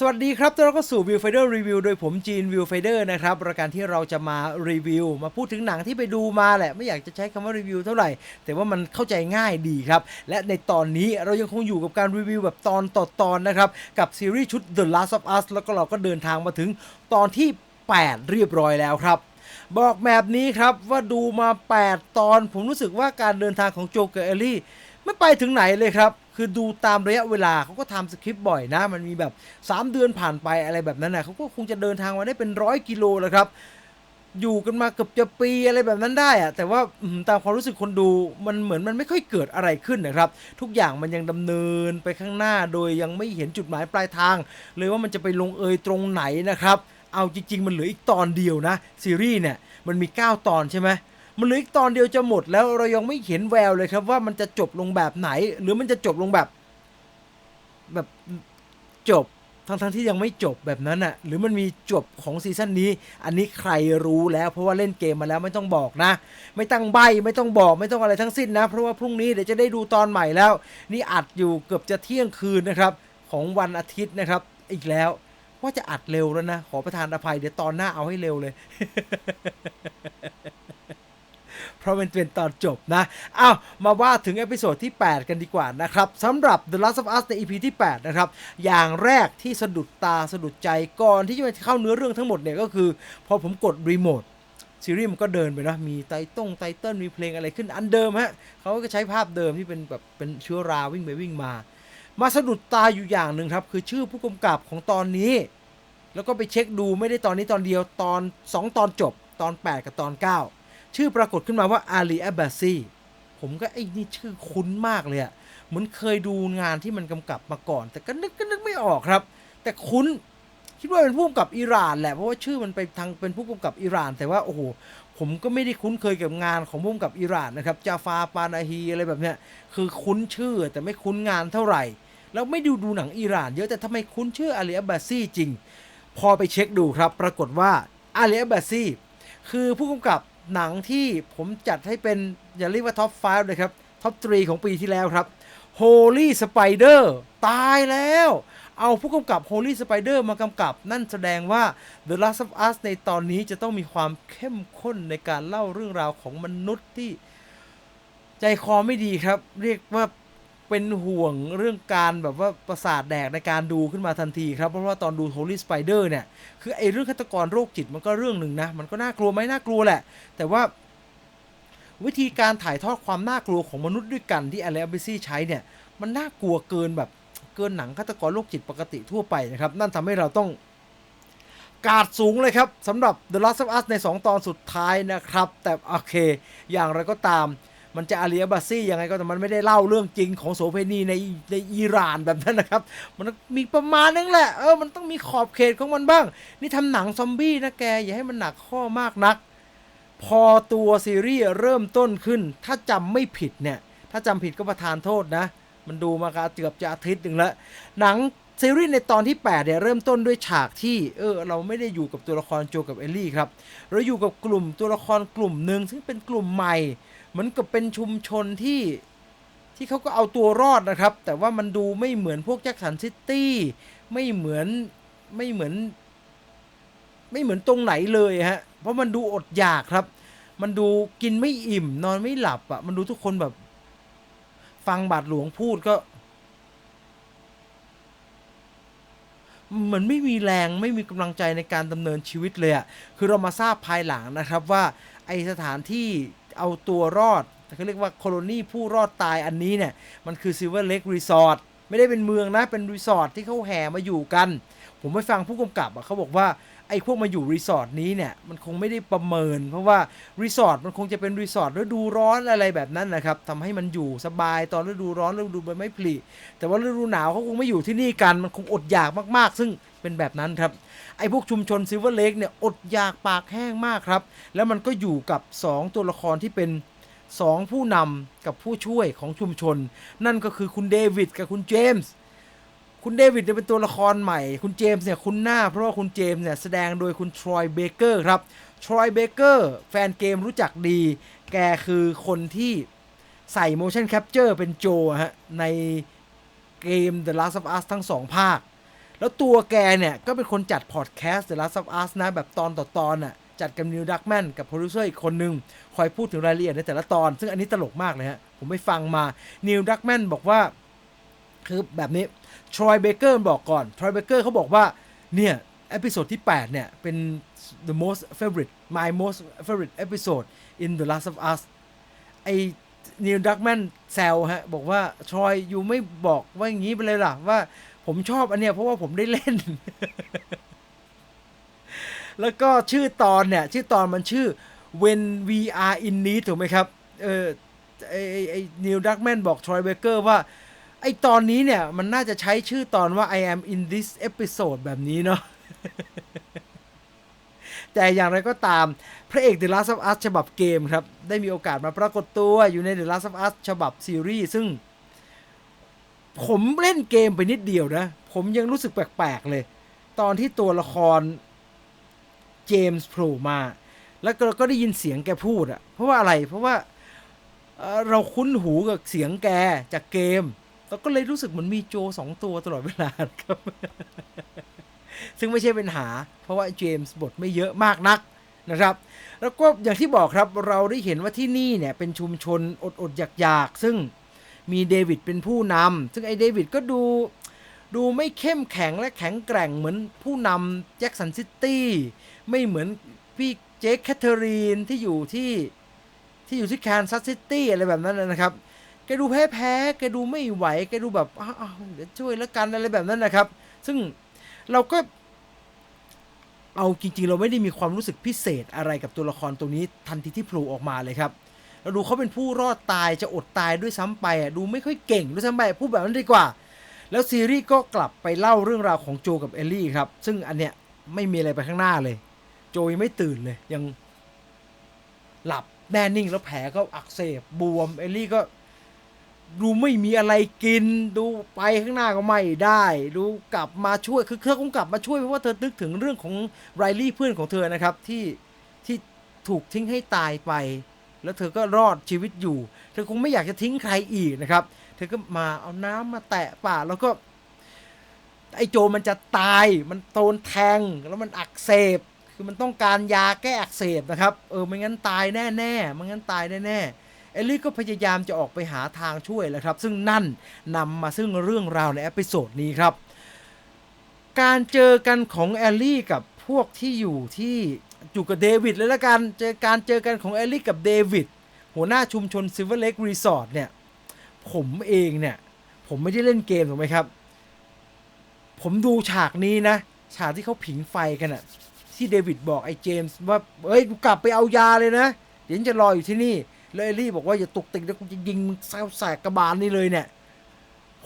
สวัสดีครับตอนรับเข้าสู่ Viewfinder Review โดยผมจีน Viewfinder นะครับรายการที่เราจะมารีวิว มาพูดถึงหนังที่ไปดูมาแหละ ไม่อยากจะใช้คำว่ารีวิวเท่าไหร่ แต่ว่ามันเข้าใจง่ายดีครับ และในตอนนี้เรายังคงอยู่กับการรีวิวแบบตอนต่อตอนนะครับ กับซีรีส์ชุด The Last of Us แล้วก็เราก็เดินทางมาถึงตอนที่ 8 เรียบร้อยแล้วครับบอกแบบนี้ครับว่าดูมา 8 ตอน ผมรู้สึกว่าการเดินทางของโจกับเอลลี่ไม่ไปถึงไหนเลยครับ คือดูตามระยะเวลาเขาก็ทำสคริปต์บ่อยนะ มันมีแบบ 3 เดือนผ่านไปอะไรแบบนั้นนะเขาก็คงจะเดินทางมาได้เป็นร้อยกิโลแล้วครับ อยู่กันมาเกือบจะปีอะไรแบบนั้นได้อะแต่ว่าตามความรู้สึกคนดูมันเหมือนมันไม่ค่อยเกิดอะไรขึ้นนะครับ ทุกอย่างมันยังดำเนินไปข้างหน้าโดยยังไม่เห็นจุดหมายปลายทาง เลยว่ามันจะไปลงเอยตรงไหนนะครับ เอาจริง ๆ มันเหลืออีกตอนเดียวนะซีรีส์เนี่ยมันมี 9 ตอนใช่ไหม มันเหลืออีกตอนเดียวจะหมดแล้วเรายังไม่เห็นแววเลยครับว่ามันจะจบลงแบบไหน หรือมันจะจบลงแบบ แบบจบทั้งทั้งๆที่ยังไม่จบแบบนั้นอะ หรือมันมีจบของซีซั่นนี้ อันนี้ใครรู้แล้วเพราะว่าเล่นเกมมาแล้วไม่ต้องบอกนะ ไม่ตั้งใบไม่ต้องบอกไม่ต้องอะไรทั้งสิ้นนะ เพราะว่าพรุ่งนี้เดี๋ยวจะได้ดูตอนใหม่แล้ว นี่อัดอยู่เกือบจะเที่ยงคืนนะครับ ของวันอาทิตย์นะครับ อีกแล้วว่าจะอัดเร็วแล้วนะ ขอประทานอภัยเดี๋ยวตอนหน้าเอาให้เร็วเลย เพราะมันเป็นตอนจบนะอ้าวมาว่าถึงเอพิโซดที่ 8 กันดีกว่านะครับสำหรับ The Last of Us ใน EP ที่ 8 นะครับ อย่างแรกที่สะดุดตาสะดุดใจก่อนที่จะเข้าเนื้อเรื่องทั้งหมดเนี่ยก็คือ พอผมกดรีโมทซีรีส์มันก็เดินไปนะมีไตต้งไตเติ้ลมีเพลงอะไรขึ้นอันเดิมฮะเขาก็ใช้ภาพเดิมที่เป็นแบบเป็นเชื้อราวิ่งไปวิ่งมา มาสะดุดตาอยู่อย่างหนึ่งครับ คือชื่อผู้กำกับของตอนนี้ แล้วก็ไปเช็คดูไม่ได้ตอนนี้ตอนเดียวตอน 2 ตอนจบตอน 8 กับตอน 9 ชื่อปรากฏขึ้นมาว่าอาลีแอบบาซีผมก็ไอ้นี่ชื่อคุ้นมากเลยอะเหมือนเคยดูงานที่มันกำกับมาก่อน แต่ก็นึกก็นึกไม่ออกครับ แต่คุ้นคิดว่าเป็นผู้กำกับอิหร่านแหละเพราะว่าชื่อมันไปทางเป็นผู้กำกับอิหร่าน แต่ว่าโอ้โหผมก็ไม่ได้คุ้นเคยกับงานของผู้กำกับอิหร่านนะครับจาฟาปานาฮีอะไรแบบเนี้ยคือคุ้นชื่อแต่ไม่คุ้นงานเท่าไหร่ แล้วไม่ดูดูหนังอิหร่านเยอะแต่ทำไมคุ้นชื่ออาลีอับบาซีจริง พอไปเช็คดูครับ ปรากฏว่าอาลีอับบาซีคือผู้กำกับ หนังที่ผมจัดให้เป็นอย่าเรียกว่าท็อป 5 เลยครับ ท็อป 3 ของปีที่แล้วครับ Holy Spider ตายแล้ว เอาผู้กำกับ Holy Spider มากำกับ นั่นแสดงว่า The Last of Us ในตอนนี้จะต้องมีความเข้มข้นในการเล่าเรื่องราวของมนุษย์ที่ใจคอไม่ดีครับ เรียกว่า เป็นห่วงเรื่องการแบบว่าประสาทแดกในการดูขึ้นมาทันทีครับเพราะว่าตอนดู Holy Spider เนี่ย คือไอ้เรื่องฆาตกรโรคจิตมันก็เรื่องหนึ่งนะ มันก็น่ากลัวไหมน่ากลัวแหละ แต่ว่าวิธีการถ่ายทอดความน่ากลัวของมนุษย์ด้วยกันที่อ l เลอเบซี่ใช้เนี่ย มันน่ากลัวเกินแบบเกินหนังฆาตกรโรคจิตปกติทั่วไปนะครับ นั่นทำให้เราต้องกาดสูงเลยครับสำหรับ The Last of Us ใน 2 ตอนสุดท้ายนะครับ แต่โอเค อย่างไรก็ตาม มันจะอาลีบาซี่ยังไงก็แต่มันไม่ได้เล่าเรื่องจริงของโสเพณีในในอิหร่านแบบนั้นนะครับ มันมีประมาณนึงแหละเออมันต้องมีขอบเขตของมันบ้าง นี่ทำหนังซอมบี้นะแก อย่าให้มันหนักข้อมากนัก พอตัวซีรีส์เริ่มต้นขึ้น ถ้าจำไม่ผิดเนี่ย ถ้าจำผิดก็ประทานโทษนะ มันดูมาเกือบจะอาทิตย์หนึ่งแล้วหนังซีรีส์ในตอนที่ 8 เนี่ย เริ่มต้นด้วยฉากที่ เออ เราไม่ได้อยู่กับตัวละครโจกับเอลลี่ครับ เราอยู่กับกลุ่มตัวละครกลุ่มหนึ่งซึ่งเป็นกลุ่มใหม่ เหมือนกับเป็นชุมชนที่ที่เขาก็เอาตัวรอดนะครับ แต่ว่ามันดูไม่เหมือนพวกแจ็คสันซิตี้ไม่เหมือนไม่เหมือน ไม่เหมือนตรงไหนเลยฮะ เพราะมันดูอดอยากครับ มันดูกินไม่อิ่ม นอนไม่หลับอะ่ะ มันดูทุกคนแบบ ฟังบาทหลวงพูดก็เหมือนไม่มีแรงไม่มีกำลังใจในการดำเนินชีวิตเลยอะ่ะ คือเรามาทราบภายหลังนะครับว่าไอสถานที่ เอาตัวรอดเขาเรียกว่าโคโลนีผู้รอดตายอันนี้เนี่ย มันคือ Silver Lake Resort ไม่ได้เป็นเมืองนะ เป็นรีสอร์ทที่เขาแห่มาอยู่กัน ผมไปฟังผู้กำกับเขาบอกว่าไอ้พวกมาอยู่รีสอร์ทนี้เนี่ย มันคงไม่ได้ประเมิน เพราะว่ารีสอร์ทมันคงจะเป็นรีสอร์ทฤดูร้อนอะไรแบบนั้นนะครับทำให้มันอยู่สบายตอนฤดูร้อนฤดูใบไม้ผลิแต่ว่าฤดูหนาวเขาคงไม่อยู่ที่นี่กันมันคงอดอยากมากๆ ซึ่งเป็นแบบนั้นครับ ไอ้พวกชุมชนซิลเวอร์เลกเนี่ยอดอยากปากแห้งมากครับ แล้วมันก็อยู่กับ 2 ตัวละครที่เป็น 2 ผู้นำกับผู้ช่วยของชุมชน นั่นก็คือคุณเดวิดกับคุณเจมส์คุณเดวิดเนี่ยเป็นตัวละครใหม่ คุณเจมส์เนี่ยคุณหน้าเพราะว่าคุณเจมส์เนี่ยแสดงโดยคุณทรอยเบเกอร์ครับทรอยเบเกอร์แฟนเกมรู้จักดี แกคือคนที่ใส่ motion capture เป็นโจฮะในเกม The Last of Us ทั้งสองภาค แล้วตัวแกเนี่ย ก็เป็นคนจัดพอดแคสต์ The Last of Us นะ แบบตอนต่อตอนน่ะจัดกับนิวดักแมนกับโปรดิวเซอร์อีกคนนึง คอยพูดถึงรายละเอียดในแต่ละตอน ซึ่งอันนี้ตลกมากเลยฮะ ผมไปฟังมานิวดักแมนบอกว่า คือแบบนี้ทรอยเบเกอร์บอกก่อนทรอยเบเกอร์เขาบอกว่า เนี่ยเอพิโซดที่ 8 เนี่ย เป็น the most favorite my most favorite episode in the last of us ไอ้นิวดักแมนแซวฮะ บอกว่าทรอยอยู่ไม่บอกว่าอย่างนี้ไปเลยล่ะ ว่า ผมชอบอันเนี้ยเพราะว่าผมได้เล่น แล้วก็ชื่อตอนเนี่ย ชื่อตอนมันชื่อ when we are in need ถูกไหมครับ เออไอไอไอ้นิวดักแมนบอกทรอยเบเกอร์ว่า ไอตอนนี้เนี่ย มันน่าจะใช้ชื่อตอนว่า I am in this episode แบบนี้เนาะแต่อย่างไรก็ตาม พระเอก The Last of Us ฉบับเกมครับ ได้มีโอกาสมาปรากฏตัวอยู่ใน The Last of Us ฉบับซีรีส์ซึ่ง ผมเล่นเกมไปนิดเดียวนะ ผมยังรู้สึกแปลกๆเลย ตอนที่ตัวละครเจมส์โผล่มา แล้วก็ก็ได้ยินเสียงแกพูดอะเพราะว่าอะไรเพราะว่าเราคุ้นหูกับเสียงแกจากเกมแล้วก็เลยรู้สึกเหมือนมีโจสองตัวตลอดเวลาครับ ซึ่งไม่ใช่เป็นหา เพราะว่าเจมส์บทไม่เยอะมากนักนะครับ แล้วก็อย่างที่บอกครับเราได้เห็นว่าที่นี่เนี่ยเป็นชุมชนอดอดๆอยากๆ ซึ่ง มีเดวิดเป็นผู้นำซึ่งไอ้เดวิดก็ดูดูไม่เข้มแข็งและแข็งแกร่งเหมือนผู้นำแจ็คสันซิตี้ไม่เหมือนพี่เจคแคทเธอรีนที่อยู่ที่ที่อยู่ที่แคนซัสซิตี้อะไรแบบนั้นนะครับ แกดูแพ้แพ้ๆแกดูไม่ไหว แกดูแบบอ้าวเดี๋ยวช่วยแล้วกันอะไรแบบนั้นนะครับ ซึ่งเราก็เอาจริงๆ เราไม่ได้มีความรู้สึกพิเศษอะไรกับตัวละครตัวนี้ทันทีที่โผล่ออกมาเลยครับ เราดูเขาเป็นผู้รอดตายจะอดตายด้วยซ้ำไปอะดูไม่ค่อยเก่งด้วยซ้ำไปพูดแบบนั้นดีกว่า แล้วซีรีส์ก็กลับไปเล่าเรื่องราวของโจกับเอลลี่ครับ ซึ่งอันเนี้ยไม่มีอะไรไปข้างหน้าเลย โจยังไม่ตื่นเลย ยังหลับแน่นิ่งแล้วแผลก็อักเสบบวมเอลลี่ก็ดูไม่มีอะไรกิน ดูไปข้างหน้าก็ไม่ได้ ดูกลับมาช่วยคือเธอคงกลับมาช่วยเพราะว่าเธอนึกถึงเรื่องของไรลี่เพื่อนของเธอนะครับ ที่ที่ถูกทิ้งให้ตายไป แล้วเธอก็รอดชีวิตอยู่ เธอคงไม่อยากจะทิ้งใครอีกนะครับ เธอก็มาเอาน้ำมาแตะป่าแล้วก็ไอ้โจมันจะตาย มันโดนแทงแล้วมันอักเสบ คือมันต้องการยาแก้อักเสบนะครับ เออไม่งั้นตายแน่ๆไม่งั้นตายแน่ๆเอลลี่ก็พยายามจะออกไปหาทางช่วยแหล้วครับ ซึ่งนั่นนำมาซึ่งเรื่องราวในเอพิโซดนี้ครับ การเจอกันของแอลลี่กับพวกที่อยู่ที่ อยู่กับเดวิดเลยละกัน เจอการเจอกันของแอลลี่กับเดวิด หัวหน้าชุมชนซิลเวอร์เล e รีสอร์ทเนี่ย ผมเองเนี่ย ผมไม่ได้เล่นเกมถูกไหมครับ ผมดูฉากนี้นะ ฉากที่เขาผิงไฟกันอะที่เดวิดบอกไอ้เจมส์ว่า เอ้ย กูกลับไปเอายาเลยนะ เดี๋ยวฉันจะรออยู่ที่นี่ แล้วเอลลี่บอกว่าอย่าตกติกนะกูจะยิงมึงแซวแสกกระบาลนี่เลยเนี่ย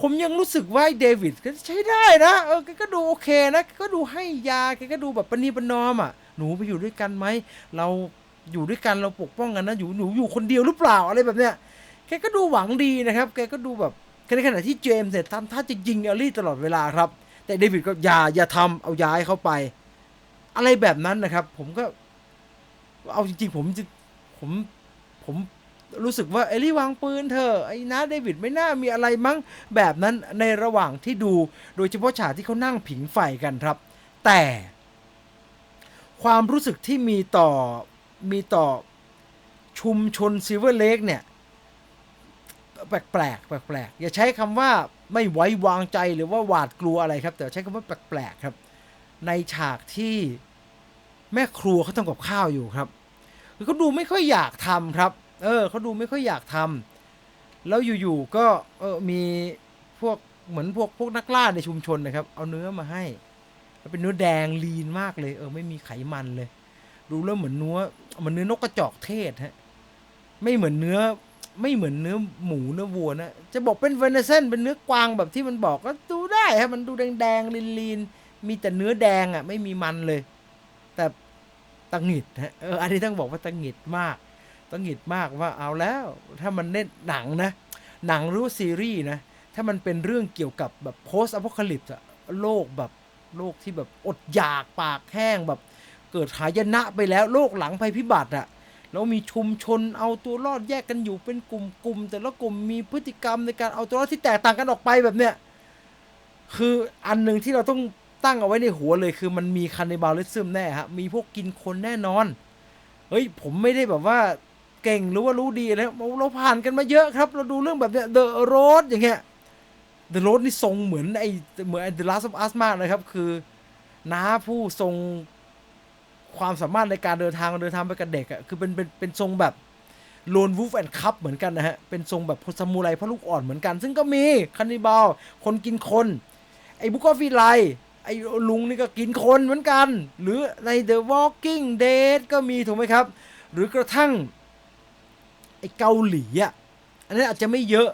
ผมยังรู้สึกว่าเดวิดก็ใช้ได้นะ เออ ก็ดูโอเคนะ ก็ดูให้ยา ก็ดูแบบปณีปนอมอะ หนูไปอยู่ด้วยกันไหมเราอยู่ด้วยกันเราปกป้องกันนะอยู่หนูอยู่คนเดียวหรือเปล่าอะไรแบบเนี้ยแกก็ดูหวังดีนะครับ แกก็ดูแบบในขณะที่เจมส์เนี่ยทำท่าจะยิงเอลลี่ตลอดเวลาครับ แต่เดวิดก็อย่าอย่าทำเอาย้ายเข้าไป อะไรแบบนั้นนะครับ ผมก็ เอาจริงๆ ผมจะผมผมรู้สึกว่าเอลลี่วางปืนเธอไอ้นะเดวิดไม่น่ามีอะไรมั้งแบบนั้นในระหว่างที่ดู โดยเฉพาะฉากที่เขานั่งผิงไฟกันครับ แต่ ความรู้สึกที่มีต่อมีต่อชุมชนซิลเวอร์เลกเนี่ย แปลกแปลกแปลกอย่าใช้คำว่าไม่ไว้วางใจหรือว่าหวาดกลัวอะไรครับ แต่ใช้คำว่าแปลกๆครับ ในฉากที่แม่ครัวเขาทำกับข้าวอยู่ครับคือเขาดูไม่ค่อยอยากทำครับ เออเขาดูไม่ค่อยอยากทำแล้วอยู่ๆก็เออมีพวกเหมือนพวกพวกนักล่าในชุมชนนะครับ เอาเนื้อมาให้ แล้วเป็นเนื้อแดงลีนมากเลย เออไม่มีไขมันเลย ดูแล้วเหมือนเนื้อเหมือนเนื้อนกกระจอกเทศฮะ ไม่เหมือนเนื้อ ไม่เหมือนเนื้อหมูเนื้อวัวนะ จะบอกเป็นเวเนเซนเป็นเนื้อกวางแบบที่มันบอกก็ดูได้ฮะ มันดูแดงๆลีนๆมีแต่เนื้อแดงอะ ไม่มีมันเลย แต่ตังหิดฮะ เอออันนี้ต้องบอกว่าตังหิดมากตังหิดมากว่าเอาแล้ว ถ้ามันเล่นหนังนะ หนังหรือซีรีส์นะ ถ้ามันเป็นเรื่องเกี่ยวกับแบบโพสอพ c a ลิปส์อะโลกแบบ โลกที่แบบอดอยากปากแห้งแบบ เกิดหายนะไปแล้วโลกหลังภัยพิบัติอะแล้วมีชุมชนเอาตัวรอดแยกกันอยู่เป็นกลุ่มๆแต่ละกลุ่มมีพฤติกรรมในการเอาตัวรอดที่แตกต่างกันออกไปแบบเนี้ยคืออันหนึ่งที่เราต้องตั้งเอาไว้ในหัวเลยคือมันมีคันในบาลิซึมแน่ฮะมีพวกกินคนแน่นอน เฮ้ยผมไม่ได้แบบว่าเก่งหรือว่ารู้ดีนะเราเราผ่านกันมาเยอะครับ เราดูเรื่องแบบเนี้ย The Road อย่างเงี้ย The Road นี่ทรงเหมือนไอ้เหมือนไอ้ The Last of Us มากเลยครับ คือน้าผู้ทรงความสามารถในการเดินทางเดินทางไปกับเด็กอะคือเป็นเป็นเป็นทรงแบบโลนวูฟแอนด์คัพเหมือนกันนะฮะ เป็นทรงแบบซามูไรพ่อลูกอ่อนเหมือนกัน ซึ่งก็มีคันนิบาลคนกินคน ไอ้บุกอฟีไลไอ้ลุงนี่ก็กินคนเหมือนกัน หรือใน The Walking Dead ก็มีถูกไหมครับ หรือกระทั่ง ไอ้เกาหลีอะ อันนั้นอาจจะไม่เยอะ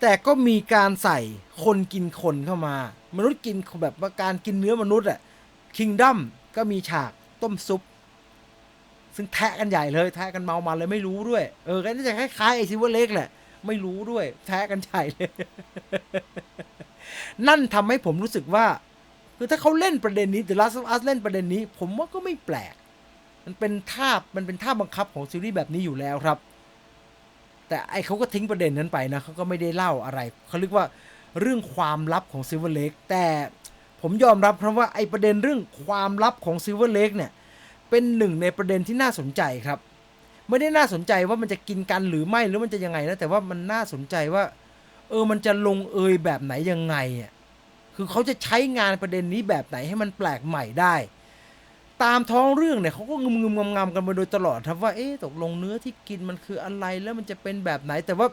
แต่ก็มีการใส่คนกินคนเข้ามามนุษย์กินแบบว่าการกินเนื้อมนุษย์อะคิงดัมก็มีฉากต้มซุป ซึ่งแทะกันใหญ่เลย แทะกันเมามันเลยไม่รู้ด้วย เออก็น่าจะคล้ายๆไอซิวเวเล็กแหละ ไม่รู้ด้วย แทะกันใหญ่เลย นั่นทำให้ผมรู้สึกว่า คือถ้าเขาเล่นประเด็นนี้ The Last of Us เล่นประเด็นนี้ ผมว่าก็ไม่แปลก มันเป็นท่ามันเป็นท่าบังคับของซีรีส์แบบนี้อยู่แล้วครับ แต่ไอเขาก็ทิ้งประเด็นนั้นไปนะเขาก็ไม่ได้เล่าอะไร เขาเรียกว่าเรื่องความลับของ Silver Lake แต่ผมยอมรับเพราะว่าไอประเด็นเรื่องความลับของ Silver Lake เนี่ย เป็นหนึ่งในประเด็นที่น่าสนใจครับ ไม่ได้น่าสนใจว่ามันจะกินกันหรือไม่หรือมันจะยังไงนะ แต่ว่ามันน่าสนใจว่า เออมันจะลงเอยแบบไหนยังไงอะคือเขาจะใช้งานประเด็นนี้แบบไหนให้มันแปลกใหม่ได้ ตามท้องเรื่องเนี่ยเขาก็งึมงึมงำงำกันมาโดยตลอดครับว่าเอ๊ะตกลงเนื้อที่กินมันคืออะไรแล้วมันจะเป็นแบบไหนแต่ว่า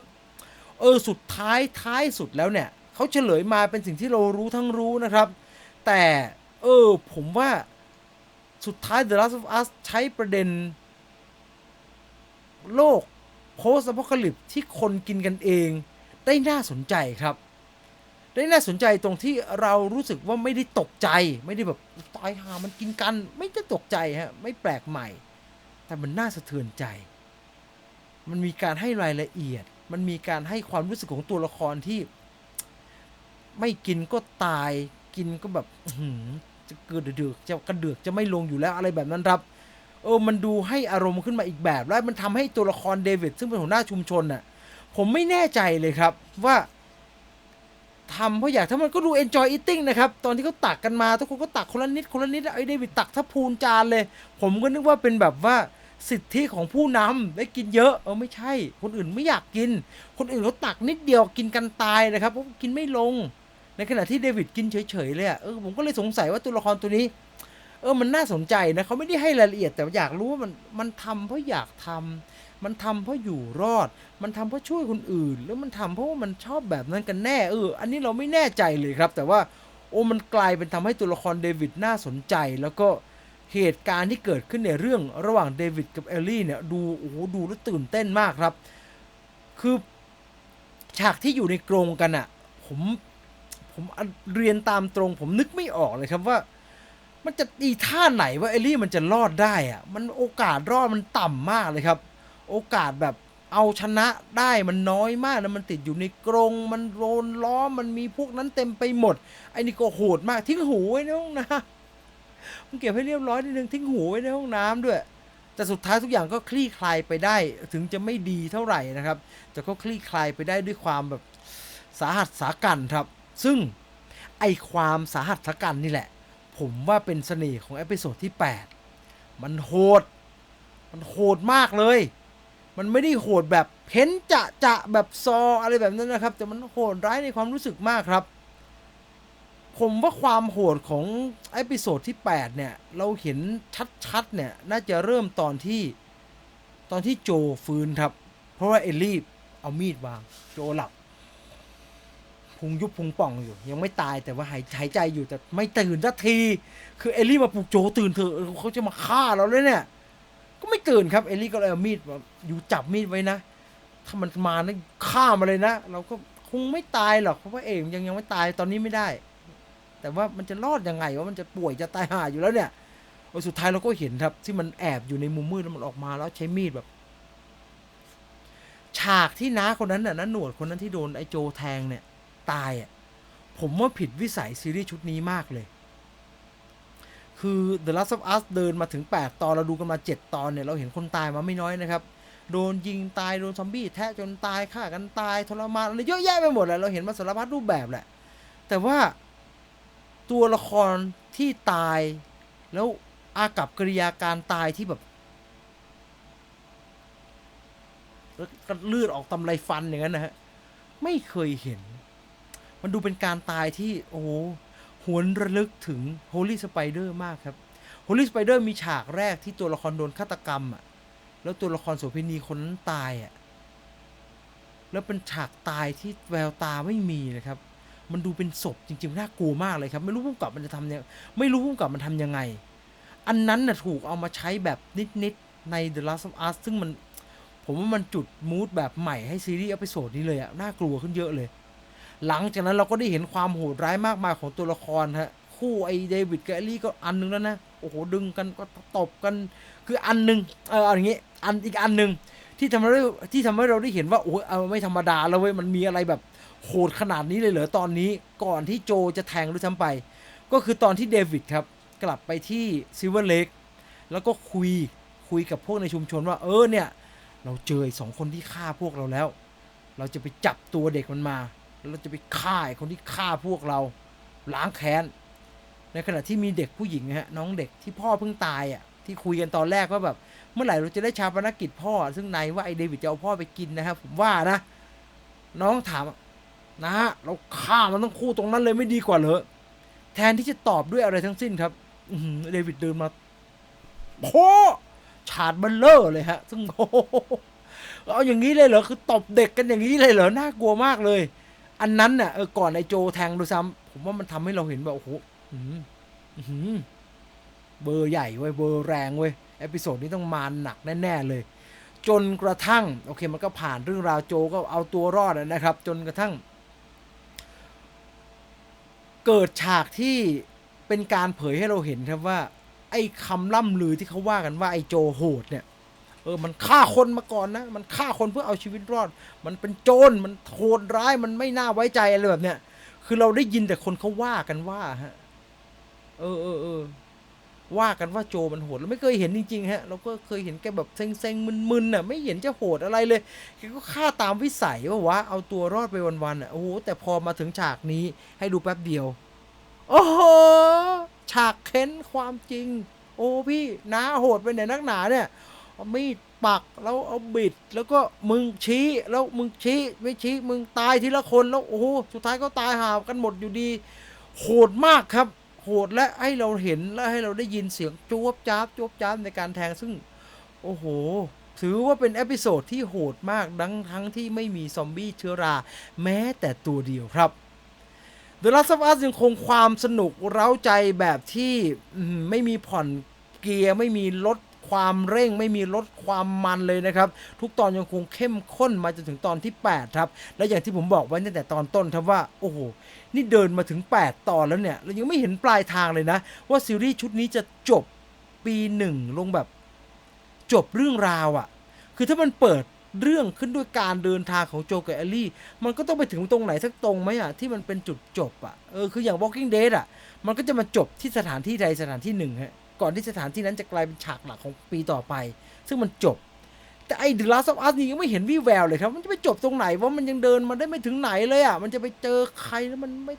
เออสุดท้ายท้ายสุดแล้วเนี่ยเขาเฉลยมาเป็นสิ่งที่เรารู้ทั้งรู้นะครับ แต่เออผมว่าสุดท้าย The Last of Us ใช้ประเด็น โลก post apocalypse ที่คนกินกันเอง ได้น่าสนใจครับ ได้น่าสนใจตรงที่เรารู้สึกว่าไม่ได้ตกใจ ไม่ได้แบบตายหามันกินกัน ไม่ได้ตกใจฮะไม่แปลกใหม่ แต่มันน่าสะเทือนใจ มันมีการให้รายละเอียด มันมีการให้ความรู้สึกของตัวละครที่ ไม่กินก็ตาย กินก็แบบจะเกิดเดือกจะกระเดือกจะไม่ลงอยู่แล้วอะไรแบบนั้นครับ เออมันดูให้อารมณ์ขึ้นมาอีกแบบ แล้วมันทำให้ตัวละครเดวิดซึ่งเป็นหัวหน้าชุมชนน่ะ ผมไม่แน่ใจเลยครับว่า ทำเพราะอยากถ้ามันก็ดู enjoy eating นะครับ ตอนที่เขาตักกันมา ทุกคนก็ตักคนละนิดคนละนิดไอ้เดวิดตักทัพพูนจานเลย ผมก็นึกว่าเป็นแบบว่าสิทธิของผู้นำได้กินเยอะ เออไม่ใช่ คนอื่นไม่อยากกิน คนอื่นเขาตักนิดเดียวกินกันตายนะครับเพราะกินไม่ลง ในขณะที่เดวิดกินเฉยๆเลยอะเออผมก็เลยสงสัยว่าตัวละครตัวนี้ เออมันน่าสนใจนะเขาไม่ได้ให้รายละเอียดแต่อยากรู้ว่ามันมันทำเพราะอยากทำ มันทำเพราะอยู่รอด มันทำเพราะช่วยคนอื่นหรือมันทำเพราะว่ามันชอบแบบนั้นกันแน่เออ อันนี้เราไม่แน่ใจเลยครับ แต่ว่าโอ้มันกลายเป็นทำให้ตัวละครเดวิดน่าสนใจ แล้วก็เหตุการณ์ที่เกิดขึ้นในเรื่องระหว่างเดวิดกับเอลลี่เนี่ยดูโอ้โหดูแล้วตื่นเต้นมากครับ คือฉากที่อยู่ในกรงกันอะผมผมเรียนตามตรง ผมนึกไม่ออกเลยครับว่ามันจะดีท่าไหนว่าเอลลี่มันจะรอดได้อะมันโอกาสรอดมันต่ำมากเลยครับ โอกาสแบบเอาชนะได้มันน้อยมากแล้วมันติดอยู่ในกรงมันโดนล้อมมันมีพวกนั้นเต็มไปหมด ไอ้นี่ก็โหดมากทิ้งหูไว้ในห้องน้ำมันเก็บให้เรียบร้อยนิดนึงทิ้งหูไว้ในห้องน้ำด้วย แต่สุดท้ายทุกอย่างก็คลี่คลายไปได้ถึงจะไม่ดีเท่าไหร่นะครับ แต่ก็คลี่คลายไปได้ด้วยความแบบสาหัสสากันครับ ซึ่งไอความสาหัสสากันนี่แหละ ผมว่าเป็นเสน่ห์ของเอพิโซดที่ 8 มันโหด มันโหดมากเลย มันไม่ได้โหดแบบเพ้นจะจะแบบซออะไรแบบนั้นนะครับ แต่มันโหดร้ายในความรู้สึกมากครับ ผมว่าความโหดของเอพิโซดที่ 8 เนี่ย เราเห็นชัดๆเนี่ย น่าจะเริ่มตอนที่ตอนที่โจฟื้นครับ เพราะว่าเอลลี่เอามีดวาง โจหลับพุงยุบพุงป่องอยู่ ยังไม่ตายแต่ว่าหายหายใจอยู่แต่ไม่ตื่นสักที คือเอลลี่มาปลุกโจตื่นเถอะเขาจะมาฆ่าเราเลยเนี่ย ก็ไม่ตื่นครับ เอลลี่ก็เลยเอามีดแบบอยู่จับมีดไว้นะ ถ้ามันมานะฆ่ามาเลยนะ เราก็คงไม่ตายหรอกเพราะว่าเอกยังยังไม่ตายตอนนี้ไม่ได้ แต่ว่ามันจะรอดยังไงว่ามันจะป่วยจะตายห่าอยู่แล้วเนี่ยโอ้สุดท้ายเราก็เห็นครับ ที่มันแอบอยู่ในมุมมืดแล้วมันออกมาแล้วใช้มีดแบบ ฉากที่น้าคนนั้นน่ะน้าหนวดคนนั้นที่โดนไอ้โจแทงเนี่ย ตายอะผมว่าผิดวิสัยซีรีส์ชุดนี้มากเลย คือ The Last of Us เดินมาถึง 8 ตอน เราดูกันมา 7 ตอนเนี่ย เราเห็นคนตายมาไม่น้อยนะครับ โดนยิงตาย โดนซอมบี้แทะจนตายฆ่ากันตายทรมานอะไรเยอะแยะไปหมดแหละเราเห็นมาสารพัดรูปแบบแหละ แต่ว่าตัวละครที่ตาย แล้วอากับกิริยาการตายที่แบบแล้วเลือดออกตำไรฟันอย่างนั้นนะฮะไม่เคยเห็น มันดูเป็นการตายที่โอ้ หวนระลึกถึง Holy Spider มากครับ Holy Spider มีฉากแรกที่ตัวละครโดนฆาตกรรมอะ แล้วตัวละครโสเภณีคนนั้นตายอะ แล้วเป็นฉากตายที่แววตาไม่มีนะครับ มันดูเป็นศพจริงๆ น่ากลัวมากเลยครับ ไม่รู้พุ่มกับมันจะทำยังไม่รู้พุ่มกับมันทำยังไง อันนั้นน่ะถูกเอามาใช้แบบนิดๆ ใน The Last of Us ซึ่งมัน ผมว่ามันจุดมูดแบบใหม่ให้ซีรีส์เอพิโซดนี้เลยอะน่ากลัวขึ้นเยอะเลย หลังจากนั้นเราก็ได้เห็นความโหดร้ายมากมายของตัวละครฮะคู่ไอเดวิดกับเอลลี่ก็อันนึงแล้วนะโอ้โหดึงกันก็ตบกันคืออันหนึงเออเอาอย่างงี้อันอีกอันหนึ่งที่ทำให้ที่ทำให้เราได้เห็นว่าโอ้ยเอาไม่ธรรมดาแล้วเว้ยมันมีอะไรแบบโหดขนาดนี้เลยเหรอตอนนี้ก่อนที่โจจะแทงด้วยซ้ำไป ก็คือตอนที่เดวิดครับ กลับไปที่ซิลเวอร์เลกแล้วก็คุยคุยกับพวกในชุมชนว่า เออเนี่ย เราเจอสองคนที่ฆ่าพวกเราแล้ว เราจะไปจับตัวเด็กมันมา แล้วเราจะไปฆ่าคนที่ฆ่าพวกเราล้างแค้น ในขณะที่มีเด็กผู้หญิงนะฮะน้องเด็กที่พ่อเพิ่งตายอะที่คุยกันตอนแรกว่าแบบ เมื่อไหร่เราจะได้ชาปนกิจพ่อ ซึ่งนายว่าไอเดวิดจะเอาพ่อไปกินนะครับผมว่านะ น้องถามนะฮะเราฆ่ามันต้องคู่ตรงนั้นเลยไม่ดีกว่าเหรอแทนที่จะตอบด้วยอะไรทั้งสิ้นครับเดวิดเดินมาโพฉาดเบัลเลอร์เลยฮะ ซึ่งโเอาอย่างนี้เลยเหรอ คือตบเด็กกันอย่างนี้เลยเหรอ น่ากลัวมากเลย อันนั้นน่ะเออก่อนไอโจแทงดูซ้ำผมว่ามันทำให้เราเห็นแบบโอ้โหอื้อหืออื้อหือเบอร์ใหญ่เว้ยเบอร์แรงเว้ยเอพิโซดนี้ต้องมาหนักแน่ๆเลย จนกระทั่ง โอเคมันก็ผ่านเรื่องราวโจก็เอาตัวรอดนะครับ จนกระทั่ง เกิดฉากที่เป็นการเผยให้เราเห็นครับว่า ไอ้คำล่ำลือที่เขาว่ากันว่าไอ้โจโหดเนี่ย เออมันฆ่าคนมาก่อนนะ มันฆ่าคนเพื่อเอาชีวิตรอด มันเป็นโจรมันโหดร้ายมันไม่น่าไว้ใจอะไรแบบเนี้ยคือเราได้ยินแต่คนเขาว่ากันว่าฮะเออเออเออว่ากันว่าโจมันโหดเราไม่เคยเห็นจริงๆฮะเราก็เคยเห็นแกแบบเซ็งๆมึนๆน่ะไม่เห็นจะโหดอะไรเลยแกก็ฆ่าตามวิสัยว่าวะเอาตัวรอดไปวันๆอะโอ้โหแต่พอมาถึงฉากนี้ให้ดูแป๊บเดียว โอ้โหฉากเค้นความจริง โอ้พี่น้าโหดไปไหนนักหนาเนี่ย เอามีดปักแล้วเอาบิด แล้วก็มึงชี้แล้วมึงชี้ไม่ชี้ มึงตายทีละคนแล้วโอ้โหสุดท้ายก็ตายหากันหมดอยู่ดี โหดมากครับ โหดและให้เราเห็นและให้เราได้ยินเสียงจวบจ้าบจวบจ้าบในการแทงซึ่ง โอ้โหถือว่าเป็นเอพิโซดที่โหดมากดังทั้งที่ไม่มีซอมบี้เชื้อรา แม้แต่ตัวเดียวครับ The Last of Us ยังคงความสนุกเร้าใจแบบที่ไม่มีผ่อนเกียร์ไม่มีลด ความเร่งไม่มีลดความมันเลยนะครับ ทุกตอนยังคงเข้มข้นมาจนถึงตอนที่ 8 ครับ และอย่างที่ผมบอกไว้ตั้งแต่ตอนต้นครับว่า โอ้โห นี่เดินมาถึง 8 ตอนแล้วเนี่ยเรายังไม่เห็นปลายทางเลยนะ ว่าซีรีส์ชุดนี้จะจบปีหนึ่งลงแบบจบเรื่องราวอะ่ะ คือถ้ามันเปิดเรื่องขึ้นด้วยการเดินทางของโจกับเอลลี่ มันก็ต้องไปถึงตรงไหนสักตรงไหมอะที่มันเป็นจุดจบอะ เออ คืออย่าง Walking Dead อะ มันก็จะมาจบที่สถานที่ใดสถานที่หนึ่งฮะ ก่อนที่สถานที่นั้นจะกลายเป็นฉากหลักของปีต่อไป ซึ่งมันจบ แต่ไอ้ The Last of Us นี่ยังไม่เห็นวี่แววเลยครับ มันจะไปจบตรงไหนว่ามันยังเดินมาได้ไม่ถึงไหนเลยอะมันจะไปเจอใครแล้วมันไม่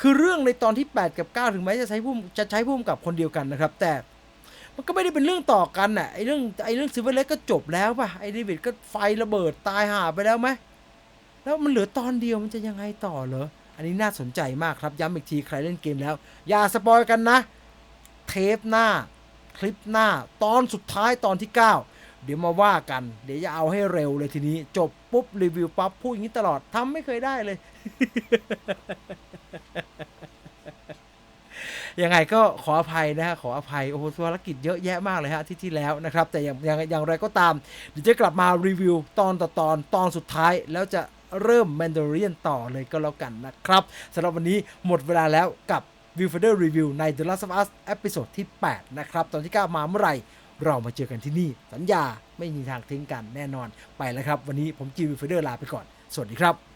คือเรื่องในตอนที่ 8 กับ 9 ถึงแม้จะใช้พุ่มจะใช้พุ่มกับคนเดียวกันนะครับ แต่มันก็ไม่ได้เป็นเรื่องต่อกันน่ะไอ้เรื่องไอ้เรื่องซิลเวอร์เลก็จบแล้วป่ะไอ้เดวิดก็ไฟระเบิดตายห่าไปแล้วไหมแล้วมันเหลือตอนเดียวมันจะยังไงต่อเหรออันนี้น่าสนใจมากครับย้ำอีกทีใครเล่นเกมแล้ว อย่าสปอยกันนะ เทปหน้า คลิปหน้า ตอนสุดท้ายตอนที่ 9 เดี๋ยวมาว่ากัน เดี๋ยวจะเอาให้เร็วเลยทีนี้ จบปุ๊บ รีวิวปั๊บพูดอย่างนี้ตลอดทำไม่เคยได้เลย ยังไงก็ขออภัยนะฮะขออภัย โอ้โหภารกิจเยอะแยะมากเลยฮะที่ที่แล้วนะครับ แต่อย่างอย่างอย่างไรก็ตาม เดี๋ยวจะกลับมารีวิวตอนต่อตอนตอนสุดท้ายแล้วจะเริ่ม Mandalorian ต่อเลยก็แล้วกันนะครับสำหรับวันนี้หมดเวลาแล้วกับ Viewfinder Review ใน The Last of Us เอพิโซดที่ 8 นะครับ ตอนที่ 9 มาเมื่อไหร่ เรามาเจอกันที่นี่ สัญญาไม่มีทางทิ้งกันแน่นอนไปแล้วครับ วันนี้ผมจีวิวเฟเดอร์ลาไปก่อน สวัสดีครับ